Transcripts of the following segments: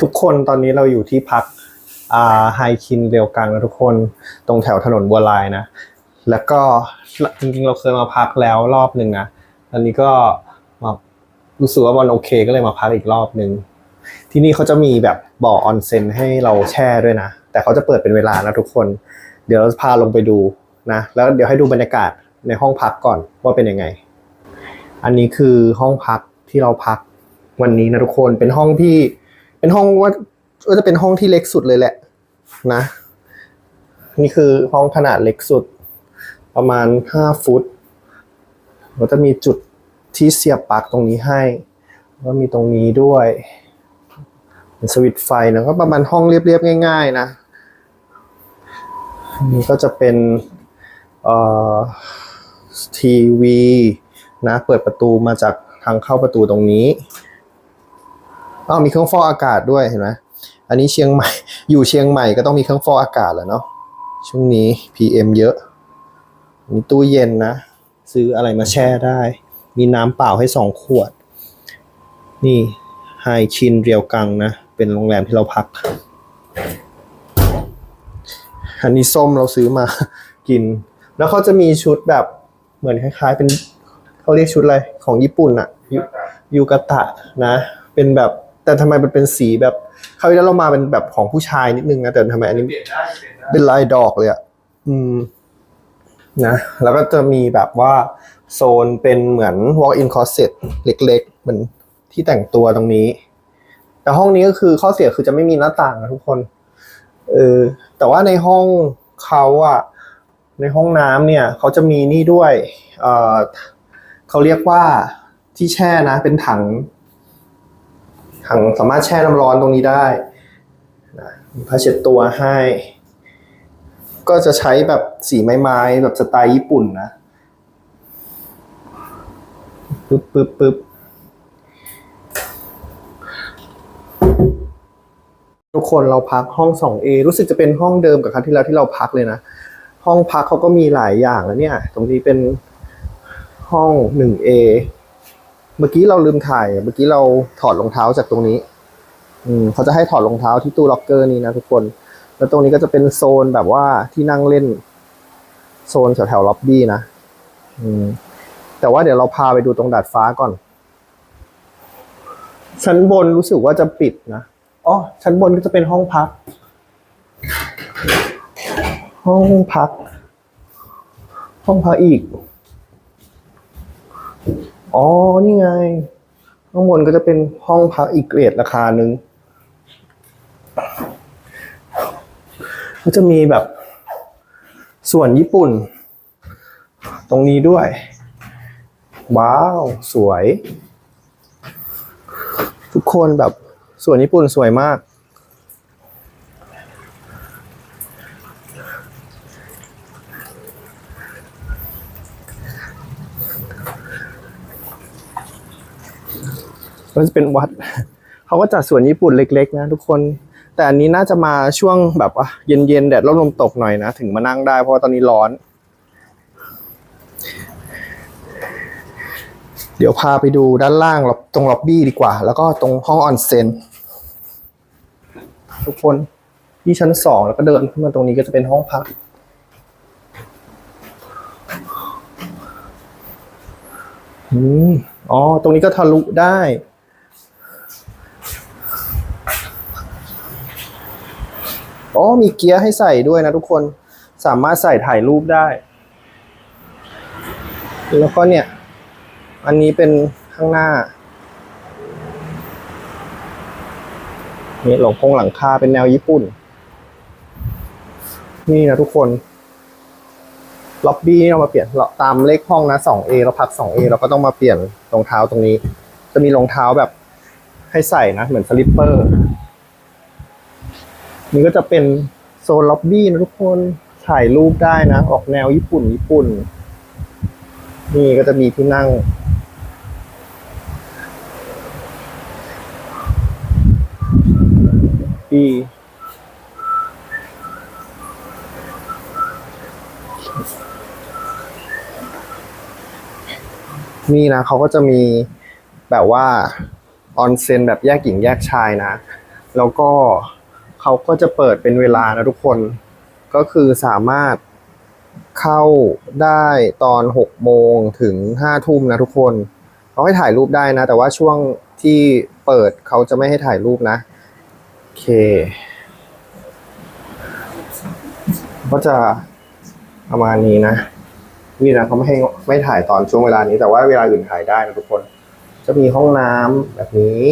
ทุกคนตอนนี้เราอยู่ที่พักอ่าไฮคินเรียวกังนะทุกคนตรงแถวถนนบัวลายนะ แล้วก็จริงๆเราเคยมาพักแล้วรอบหนึ่งนะอันนี้ก็มารู้สึกว่ามันโอเคก็เลยมาพักอีกรอบหนึ่งที่นี่เขาจะมีแบบบ่อออนเซ็นให้เราแช่ด้วยนะ แต่เขาจะเปิดเป็นเวลานะทุกคน เดี๋ยวเราพาลงไปดูนะ แล้วเดี๋ยวให้ดูบรรยากาศในห้องพักก่อนว่าเป็นยังไง อันนี้คือห้องพักที่เราพักวันนี้นะทุกคนเป็นห้องที่ เป็นห้องว่าว่าจะเป็นห้องที่เล็กสุดเลยแหละ นะ นี่คือห้องขนาดเล็กสุด ประมาณห้าฟุตเราจะมีจุดที่เสียบปลั๊กตรงนี้ให้ แล้วก็มีตรงนี้ด้วยเป็นสวิตไฟนะก็ประมาณห้องเรียบๆง่าย ๆ นะนนี้ก็จะเป็นเอ่อทีวีนะ เปิดประตูมาจากทางเข้าประตูตรงนี้ อ้าวมีเครื่องฟอกอากาศด้วยเห็นไหมอันนี้เชียงใหม่ อยู่เชียงใหม่ก็ต้องมีเครื่องฟอกอากาศแหละเนาะช่วงนี้ PM เยอะมีตู้เย็นนะ ซื้ออะไรมาแช่ได้ มีน้ำเปล่าให้สองขวด นี่ไฮชินเรียวกังนะ เป็นโรงแรมที่เราพัก อันนี้ส้มเราซื้อมากิน แล้วเขาจะมีชุดแบบเหมือนคล้ายๆ เป็นเขาเรียกชุดอะไรของญี่ปุ่นอะยูกะตะนะ เป็นแบบ แต่ทำไมมันเป็นสีแบบเขาวที่แล้วเรามาเป็นแบบของผู้ชายนิดนึงนะแต่ทำไมอันนี้เปลี่ยนได้เปลี่ยนได้เป็นลายดอกเลยอะอืม นะ แล้วก็จะมีแบบว่าโซนเป็นเหมือน walk-in closet เล็กๆเหมือนที่แต่งตัวตรงนี้ แต่ห้องนี้ก็คือข้อเสียคือจะไม่มีหน้าต่างนะทุกคน เออ แต่ว่าในห้องเขาอะในห้องน้ำเนี่ยเขาจะมีนี่ด้วย เออเขาเรียกว่าที่แช่นะ เป็นถัง ถังสามารถแช่น้ำร้อนตรงนี้ได้นะมีผ้าเช็ดตัวให้ ก็จะใช้แบบสีไม้ๆแบบสไตล์ญี่ปุ่นนะปึ๊บปึ๊บปึ๊บทุกคนเราพักห้อง 2A รู้สึกจะเป็นห้องเดิมกับครั้งที่แล้วที่เราพักเลยนะ ห้องพักเขาก็มีหลายอย่างแล้วเนี่ย ตรงนี้เป็นห้อง 1A เมื่อกี้เราลืมถ่าย เมื่อกี้เราถอดรองเท้าจากตรงนี้ อืมเขาจะให้ถอดรองเท้าที่ตู้ล็อกเกอร์นี้นะทุกคน แล้วตรงนี้ก็จะเป็นโซนแบบว่าที่นั่งเล่น โซนแถวแถวล็อบบี้นะ อืม แต่ว่าเดี๋ยวเราพาไปดูตรงดาดฟ้าก่อน ชั้นบนรู้สึกว่าจะปิดนะอ๋อชั้นบนก็จะเป็นห้องพัก ห้องพัก ห้องพักอีก อ๋อ นี่ไง ข้างบนก็จะเป็นห้องพักอีกเกรดราคาหนึ่งก็จะมีแบบส่วนญี่ปุ่น ตรงนี้ด้วย ว้าว สวย ทุกคนแบบส่วนญี่ปุ่นสวยมาก ก็จะเป็นวัด เขาก็จัดสวนญี่ปุ่นเล็ก ๆ นะทุกคน แต่อันนี้น่าจะมาช่วงแบบว่าเย็นๆแดดร่มลมตกหน่อยนะ ถึงมานั่งได้เพราะว่าตอนนี้ร้อน เดี๋ยวพาไปดูด้านล่างตรงล็อบบี้ดีกว่า แล้วก็ตรงห้องออนเซ็นทุกคนที่ชั้นสองแล้วก็เดินขึ้นมาตรงนี้ก็จะเป็นห้องพักอืมอ๋อ ตรงนี้ก็ทะลุได้ อ๋อมีเกียร์ให้ใส่ด้วยนะทุกคนสามารถใส่ถ่ายรูปได้ แล้วก็เนี่ย อันนี้เป็นข้างหน้านี่หลงพงหลังคาเป็นแนวญี่ปุ่น นี่นะทุกคนล็อบบี้เรามาเปลี่ยนเราตามเลขห้องนะ 2A เราพัก 2A เราก็ต้องมาเปลี่ยนรองเท้าตรงนี้ จะมีรองเท้าแบบให้ใส่นะ เหมือนสลิปเปอร์ นี่ก็จะเป็นโซนล็อบบี้นะทุกคนถ่ายรูปได้นะ ออกแนวญี่ปุ่นญี่ปุ่น นี่ก็จะมีที่นั่งที่นี่นะเขาก็จะมีแบบว่า ออนเซ็นแบบแยกหญิงแยกชายนะ แล้วก็ เขาก็จะเปิดเป็นเวลานะทุกคน ก็คือสามารถเข้าได้ตอนหกโมงถึงห้าทุ่มนะทุกคนเขาให้ถ่ายรูปได้นะ แต่ว่าช่วงที่เปิดเขาจะไม่ให้ถ่ายรูปนะ โอเค ก็จะประมาณนี้นะนี่นะเขาไม่ให้ไม่ถ่ายตอนช่วงเวลานี้แต่ว่าเวลาอื่นถ่ายได้นะทุกคน จะมีห้องน้ำแบบนี้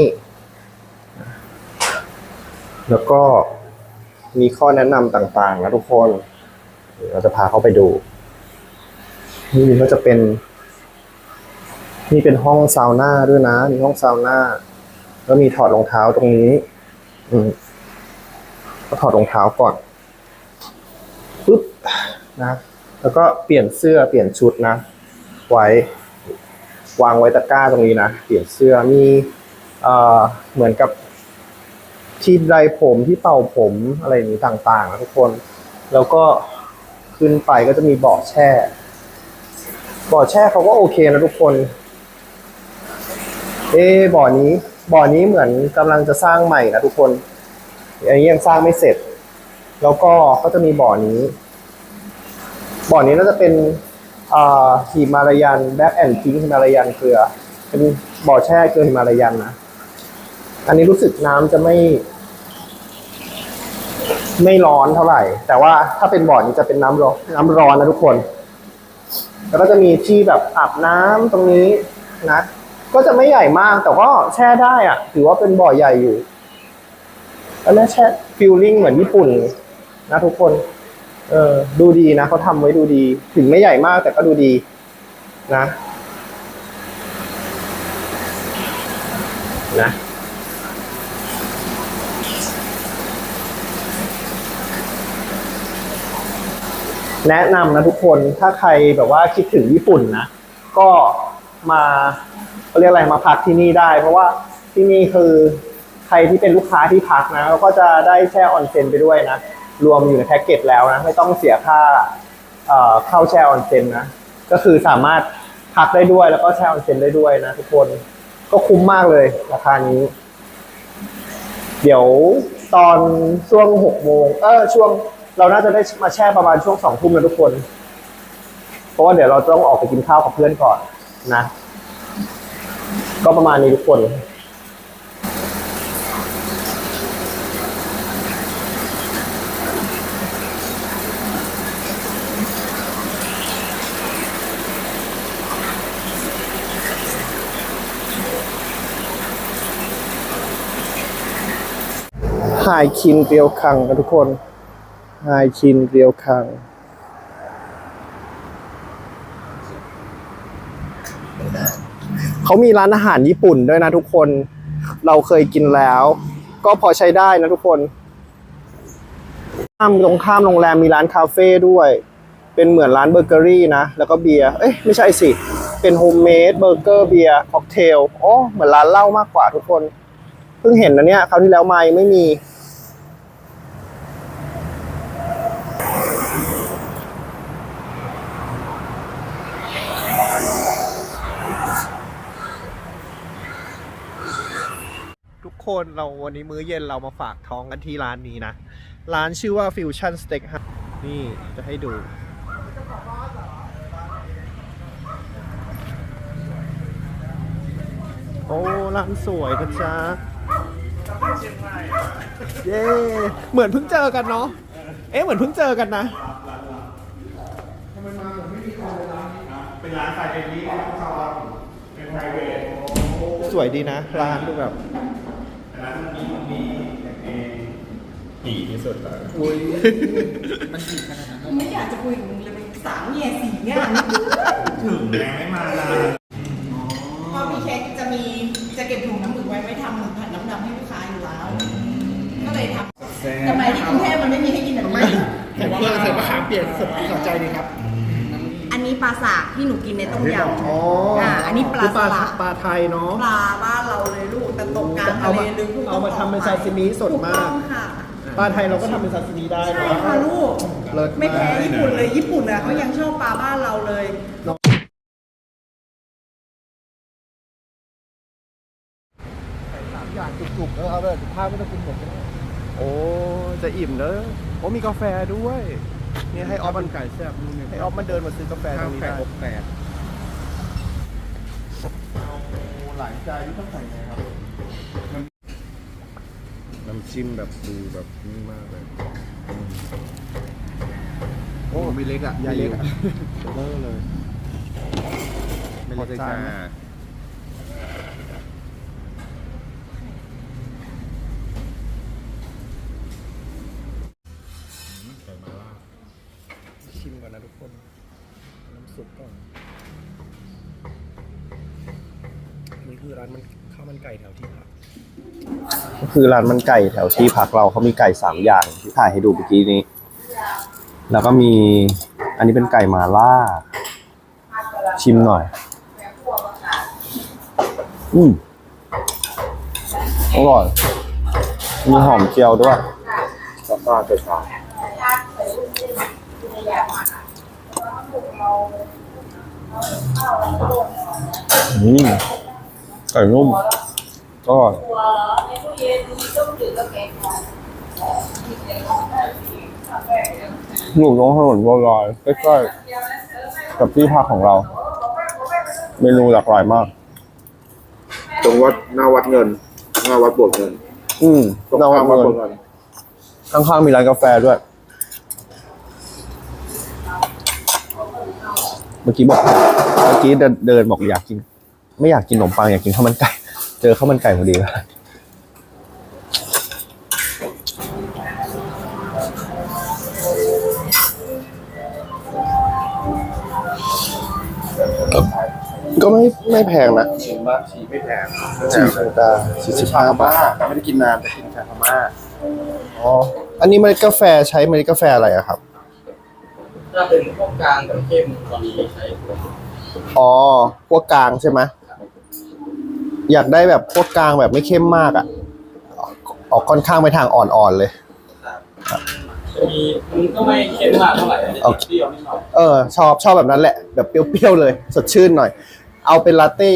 แล้วก็มีข้อแนะนำต่างๆนะทุกคน เราจะพาเข้าไปดู นี่ก็จะเป็น นี่เป็นห้องซาวน่าด้วยนะ มีห้องซาวน่า แล้วมีถอดรองเท้าตรงนี้ อืมก็ถอดรองเท้าก่อนปุ๊บนะ แล้วก็เปลี่ยนเสื้อเปลี่ยนชุดนะ ไว้ วางไว้ตะกร้าตรงนี้นะ เปลี่ยนเสื้อมี เอ่อ เหมือนกับ ที่ไดผมที่เป่าผมอะไรอย่างนี้ต่างๆนะทุกคน แล้วก็ขึ้นไปก็จะมีเบาะแช่เบาะแช่เขาก็โอเคนะทุกคน เอ๊ะบ่อนี้บ่อนี้เหมือนกำลังจะสร้างใหม่นะทุกคนอันนี้ยังสร้างไม่เสร็จ แล้วก็ก็จะมีบ่อนี้ บ่อนี้น่าจะเป็นอ่าหิมาลายันแบ็กแอนด์พิงหิมาลายันเกลือ เป็นบ่อแช่เกลือหิมาลายันนะ อันนี้รู้สึกน้ำจะไม่ ไม่ร้อนเท่าไหร่ แต่ว่าถ้าเป็นบ่อนี้จะเป็นน้ำร้อนน้ำร้อนนะทุกคน แล้วก็จะมีที่แบบอาบน้ำตรงนี้นะ ก็จะไม่ใหญ่มาก แต่ก็แช่ได้อะถือว่าเป็นบ่อใหญ่อยู่แล้วนี่แช่ฟิลลิ่งเหมือนญี่ปุ่นนะทุกคน เออดูดีนะเขาทำไว้ดูดี ถึงไม่ใหญ่มากแต่ก็ดูดีนะ นะ แนะนำนะทุกคนถ้าใครแบบว่าคิดถึงญี่ปุ่นนะ ก็มาเขาเรียกอะไรมาพักที่นี่ได้ เพราะว่าที่นี่คือใครที่เป็นลูกค้าที่พักนะก็จะได้แช่ออนเซ็นไปด้วยนะ รวมอยู่ในแพ็กเกจแล้วนะ ไม่ต้องเสียค่าเอ่อเข้าแช่ออนเซ็นนะ ก็คือสามารถพักได้ด้วยแล้วก็แช่ออนเซ็นได้ด้วยนะทุกคนก็คุ้มมากเลยราคานี้ เดี๋ยวตอนช่วงหกโมงเออช่วง เราน่าจะได้มาแช่ประมาณช่วงสองทุ่มนะทุกคน เพราะว่าเดี๋ยวเราต้องออกไปกินข้าวกับเพื่อนก่อนนะ ก็ประมาณนี้ทุกคนไฮคินเรียวคังนะทุกคน ไฮคินเรียวคังเขามีร้านอาหารญี่ปุ่นด้วยนะทุกคน เราเคยกินแล้ว ก็พอใช้ได้นะทุกคน ข้ามตรงข้ามโรงแรมมีร้านคาเฟ่ด้วย เป็นเหมือนร้านเบเกอรี่นะ แล้วก็เบียร์ เอ้ยไม่ใช่สิ เป็นโฮมเมดเบอร์เกอร์เบียร์ค็อกเทลโอ้เหมือนร้านเหล้ามากกว่าทุกคน เพิ่งเห็นนะเนี่ย คราวที่แล้วมายังไม่มี คนเราวันนี้มื้อเย็นเรามาฝากท้องกันที่ร้านนี้นะ ร้านชื่อว่า Fusion Steak House นี่จะให้ดูโอ้ร้านสวยนะจ๊ะเย้เหมือนเพิ่งเจอกันเนาะเอ๊ะเหมือนเพิ่งเจอกันนะเป็นร้านไฟเดลี่เขาเป็นไพรเวทสวยดีนะ ร้านดูแบบ ร้านนี้มันมีเองดีที่สุดเลยไม่อยากจะคุยกับมึงเลยเป็นสามแง่สี่แง่ถึงแม้ไม่มานานพอมีเค้กจะมีจะเก็บถุงน้ำหมึกไว้ไว้ทำหมึกผัดน้ำดำให้ลูกค้าอยู่แล้ว ก็เลยทำทำไมที่กรุงเทพมันไม่มีให้กินแบบนี้แต่ว่าใส่มะขามเปียกสดสนใจดีครับอั นนี้ปลาสากที่หนูกินในต้มยำอ๋ออ่าอันนี้ปลาคือปลาสลัดปลาไทยเนาะ ปลาบ้านเราเลยลูกแต่ตกกลางทะเอาเลมาลึกลูกเอามาทำเป็นซาซิมิสดมาก ถูต้องค่ะปลาไทยเราก็ทำเป็นซาซิมิได้ใช่เนาะ ค่ะลูกเลิศไม่แพ้ากญี่ปุ่นเลยญี่ปุ่นอะเขายังชอบปลาบ้านเราเลย สามอย่างจุจุกๆเออเอาแบบภาพไม่ต้องกินหมดก็ได้โอ้ จะอิ่มเนอะโอ้มีกาแฟด้วย นี่ให้ออฟมันไก่แซ่บนู่นนี่ให้ออฟมันเดินมาซื้อกาแฟตข้ารวงนี้ไก่ได้อบแตกหลายใจที่ต้องใส่ไงครับน้ำจิ้มแบบดูแบบนี่มากเลยโอ้ไม่เล็กอะใหญ่ไม่เล็กอยู่อะเบอร์เลยไม่พอเล็กใจจ้า คือร้านมันไก่แถวที่พักเราเขามีไก่สามอย่างที่ถ่ายให้ดูเมื่อกี้นี้ แล้วก็มีอันนี้เป็นไก่มาล่า ชิมหน่อย อืมอร่อย มีหอมเจียวด้วยแล้วก็ไก่ฟ้าอืมไก่นุ่ม ก็อร่อยอยู่ตรงถนนบัวลอยใกล้ๆกับที่พักของเรา เมนูหลากหลายมาก ตรงวัดหน้าวัดเงิน หน้าวัดโบสถ์เงิน อืมตรงนวัข้าดมวัดเงิโบนสถ์เงิน ข้างๆมีร้านกาแฟด้วย เมื่อกี้บอก เมื่อกี้เดินเดินบอกอยากกิน ไม่อยากกินขนมปังอยากกินข้าวมันไก่ เจอข้าวมันไก่พอดีเลยก็ไม่ไม่แพงนะชิมบ้างชีไม่แพงสี่สิบตาสี่สิบห้าบาทไม่ได้กินนานแต่กินชาพม่าอ๋ออันนี้เมล็ดกาแฟใช้เมล็ดกาแฟอะไรอะครับถ้าเป็นพวกกลางกับเข้มตอนนี้ใช้ตัวอ๋อพวกกลางใช่ไหม อยากได้แบบพวกกลางแบบไม่เข้มมากอะออกค่อนข้างไปทางอ่อนๆเลยจะมีมันก็ไม่เข้มมากเท่าไหร่จะโอเคเปรี้ยวนิดหน่อยเออ ชอบชอบแบบนั้นแหละ แบบเปรี้ยวๆเลย สดชื่นหน่อย เอาเป็นลาเต้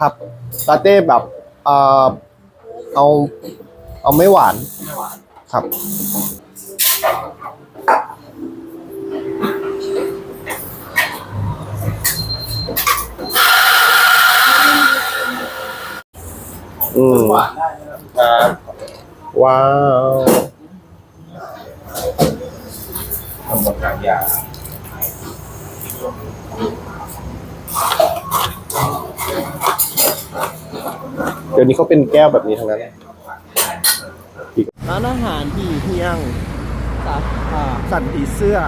ครับลาเต้แบบเอ่อเอาเอาไม่หวานไม่หวาน ครับ อืมหวานได้นะครับครับว้าวทำหมดหลายอย่างเดี๋ยวนี้เขาเป็นแก้วแบบนี้ทั้งนั้น ร้านอาหารผีเที่ยง สันผีเสื้อ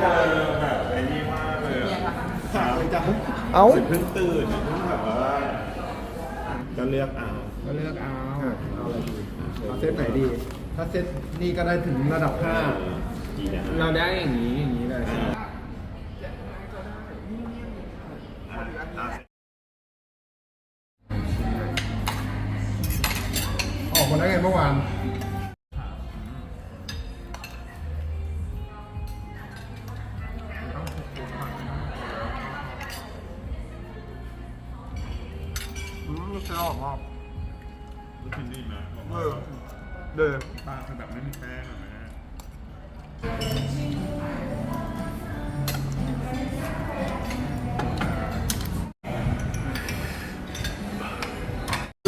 เจอแบบไอ้นี่มากเลยอะครับเอ้า เพิ่งตื่นเพิ่งแบบว่าก็เลือกเอา ก็เลือกเอาเอาอะไรดีเอาเซตไหนดี ถ้าเซตนี่ก็ได้ถึงระดับห้าดีนะ เราได้อย่างนี้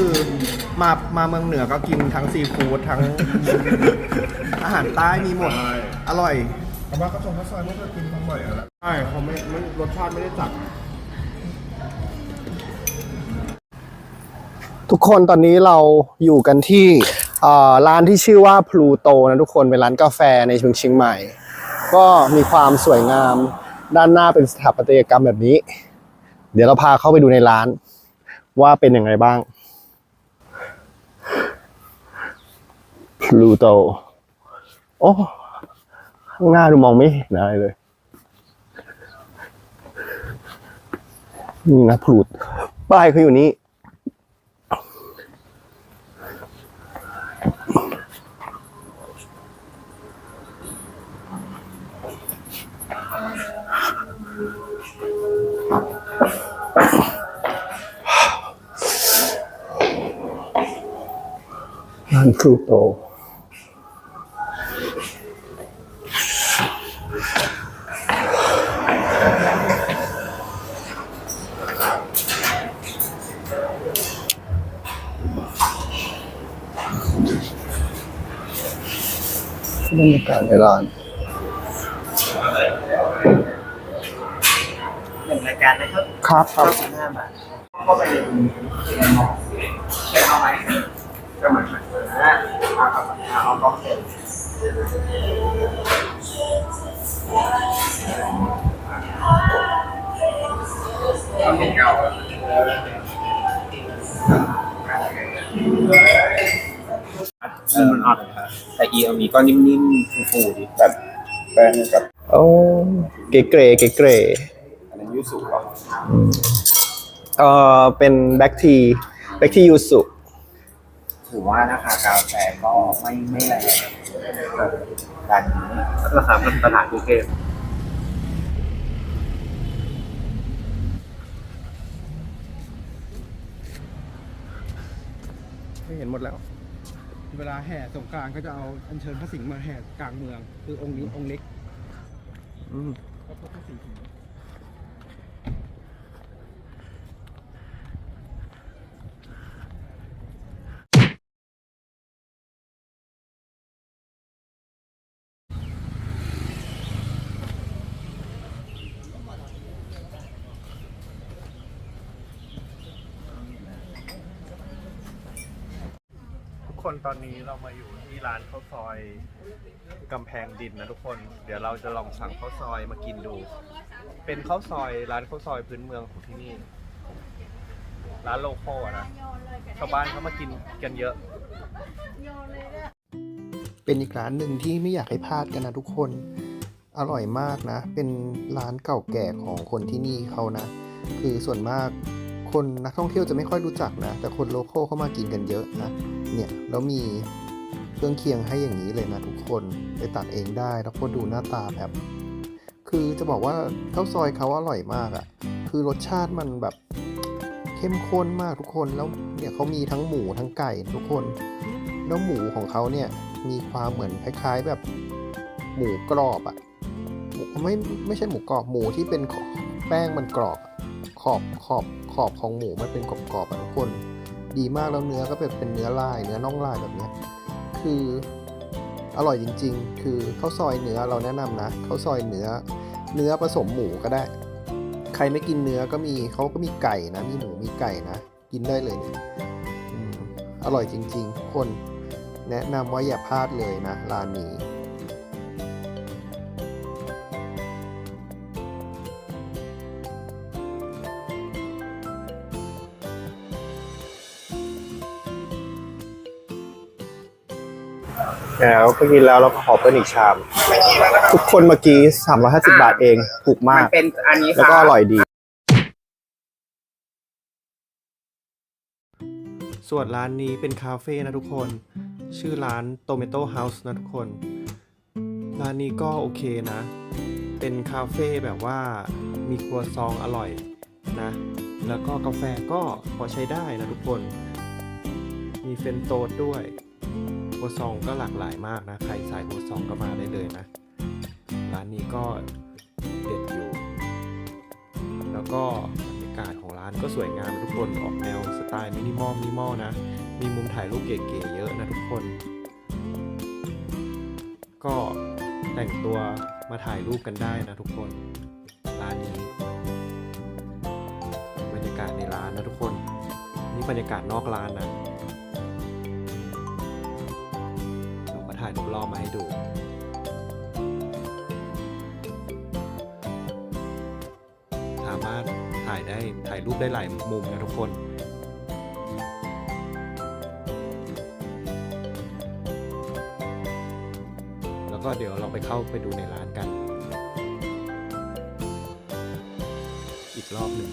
คือมามาเมืองเหนือก็กินทั้งซีฟู้ดทั้ง อาหารใต้มีหมด อร่อยแต่ว่าเขาส่งข้าวซอยไม่เคยกินทั้งบ่อยแล้วใช่เขาไม่ไม่รสชาติไม่ได้จัดทุกคนตอนนี้เราอยู่กันที่เอ่อร้านที่ชื่อว่าพลูโตนะทุกคนเป็นร้านกาแฟในเมืองเชียงใหม่ ก็มีความสวยงาม ด้านหน้าเป็นสถาปัตยกรรมแบบนี้ เดี๋ยวเราพาเข้าไปดูในร้าน ว่าเป็นยังไงบ้าง ลูโตโอ้ข้างหน้าดูมองไม่เห็นอะไรเลย นี่นะพลูดป้ายเขาอยู่นี่อร้านครูโต บรรยากาศในร้านหนึ่งรายการนะครับครับครับสิบห้าบาทเข้าไปในจะเอาไหมก็เหมือนกันนะเอาเอาเอากล้องเสร็จเอาเห็นเก่า อีอันนี้ก็นิ่มๆฟูๆดีแบบแป้งกับโอ้เก๋เก๋เก๋เก๋อันนั้นยูสุเหรอเออเป็นแบ็กทีแบ็กทียูสุถือว่าราคากาแฟก็ไม่ไม่แรงเออร้านราคาเป็นตลาดกรุงเทพไม่เห็นหมดแล้ว เวลาแห่สงกรารก็จะเอาอัญเชิญพระสิงห์มาแห่กลางเมือง คือองค์นี้องค์เล็กอืมก็พระสิงห์ คนตอนนี้เรามาอยู่ที่ร้านข้าวซอยกำแพงดินนะทุกคน เดี๋ยวเราจะลองสั่งข้าวซอยมากินดู เป็นข้าวซอยร้านข้าวซอยพื้นเมืองของที่นี่ ร้านโลโก้อนะ ชาวบ้านเขามากินกันเยอะ เป็นอีกร้านหนึ่งที่ไม่อยากให้พลาดกันนะทุกคน อร่อยมากนะ เป็นร้านเก่าแก่ของคนที่นี่เขานะ คือส่วนมากคนนักท่องเที่ยวจะไม่ค่อยรู้จักนะ แต่คนโลโก้เข้ามากินกันเยอะนะ เนี่ยแล้วมีเครื่องเคียงให้อย่างนี้เลยนะทุกคนไปตัดเองได้แล้วก็ดูหน้าตาแบบ คือจะบอกว่าข้าวซอยเขาอร่อยมากอะ่ะ คือรสชาติมันแบบเข้มข้นมากทุกคนแล้วเนี่ยเขามีทั้งหมูทั้งไก่ทุกคนแล้วหมูของเขาเนี่ยมีความเหมือนคล้าย ๆแบบหมูกรอบอะ่ะไม่ไม่ใช่หมูกรอบหมูที่เป็นแป้งมันกรอบขอบขอบขอบของหมูมันเป็นกรอบๆอะทุกคน ดีมากแล้วเนื้อก็เป็นเป็นเนื้อลาย เนื้อน่องลายแบบนี้คืออร่อยจริง ๆ คือข้าวซอยเนื้อเราแนะนำนะข้าวซอยเนื้อ เนื้อผสมหมูก็ได้ ใครไม่กินเนื้อก็มีเขาก็มีไก่นะ มีหมูมีไก่นะ กินได้เลยเนี่ยอืมอร่อยจริงๆทุกคนแนะนำว่าอย่าพลาดเลยนะร้านนี้ แล้วก็กินแล้วเราก็ขอเพิ่มอีกชาม ทุกคนเมื่อกี้ 350 บาทเองถูกมามันกเป็นอันนี้แล้วก็อร่อยดี ส่วนร้านนี้เป็นคาเฟ่นะทุกคน ชื่อร้าน Tomato House นะทุกคน ร้านนี้ก็โอเคนะ เป็นคาเฟ่แบบว่ามีครัวซองอร่อยนะ แล้วก็กาแฟก็พอใช้ได้นะทุกคน มีเฟรนโตสด้วย ครัวซองก็หลากหลายมากนะ ใครสายครัวซองก็มาได้เลยนะ ร้านนี้ก็เด็ดอยู่ แล้วก็บรรยากาศของร้านก็สวยงามทุกคนออกแนวสไตล์มินิมอลมินิมอลนะ มีมุมถ่ายรูปเก๋ๆเยอะนะทุกคน ก็แต่งตัวมาถ่ายรูปกันได้นะทุกคน ร้านนี้ บรรยากาศในร้านนะทุกคน นี่บรรยากาศนอกร้านนะ ล่ายรอบมาให้ดู สามารถถ่ายได้ถ่ายรูปได้หลายมุมนะทุกคนแล้วก็เดี๋ยวเราไปเข้าไปดูในร้านกัน อีกรอบหนึ่ง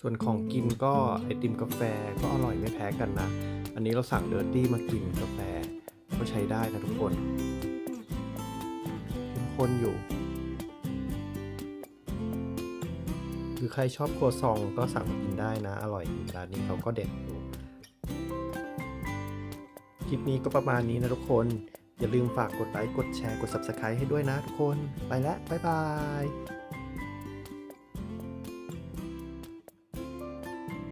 ส่วนของกินก็ไอติมกาแฟก็อร่อยไม่แพ้กันนะ อันนี้เราสั่งเดอร์ตี้มากินกาแฟก็ใช้ได้นะทุกคนเข้มข้นอยู่ คือใครชอบครัวซองก็สั่งมากินได้นะ อร่อยร้านนี้เขาก็เด็ดอยู่คลิปนี้ก็ประมาณนี้นะทุกคน อย่าลืมฝากกดไลค์ กดแชร์ กด Subscribe ให้ด้วยนะทุกคน ไปแล้ว บ๊ายบาย